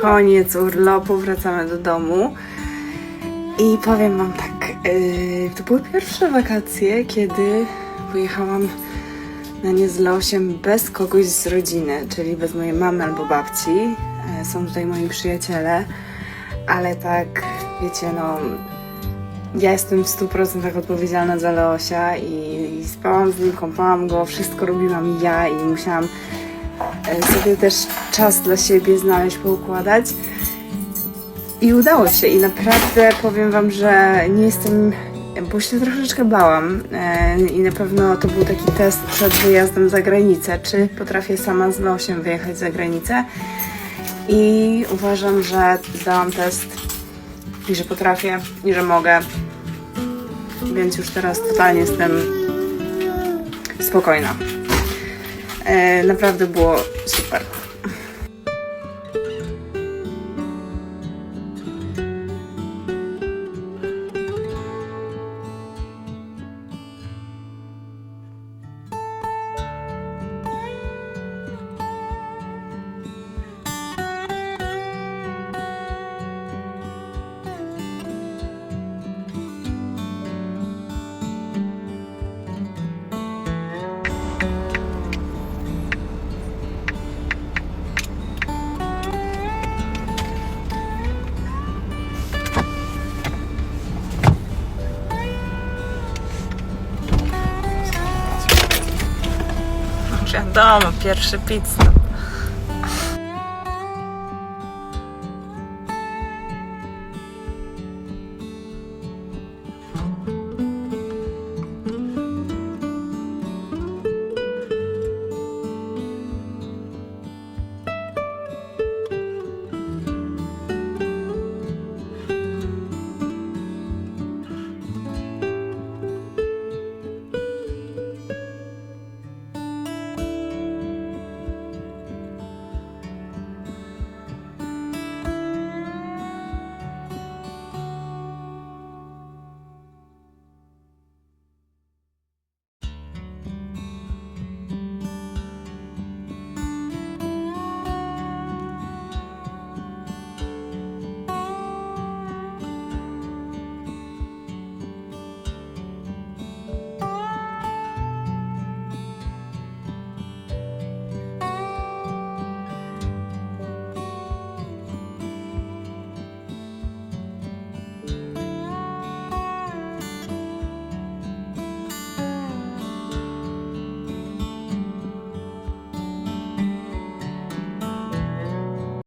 koniec urlopu, wracamy do domu. I powiem wam tak, yy, to były pierwsze wakacje, kiedy wyjechałam na nie z Leosiem bez kogoś z rodziny, czyli bez mojej mamy albo babci. Yy, są tutaj moi przyjaciele, ale tak, wiecie, no ja jestem w 100% odpowiedzialna za Leosia i, i spałam z nim, kąpałam go, wszystko robiłam ja i musiałam sobie też czas dla siebie znaleźć, poukładać. I udało się i naprawdę powiem Wam, że nie jestem, bo się troszeczkę bałam e, i na pewno to był taki test przed wyjazdem za granicę, czy potrafię sama z Leosiem wyjechać za granicę i uważam, że zdałam test i że potrafię i że mogę. Więc już teraz totalnie jestem spokojna. E, naprawdę było super. Wiadomo, pierwszy pit stop.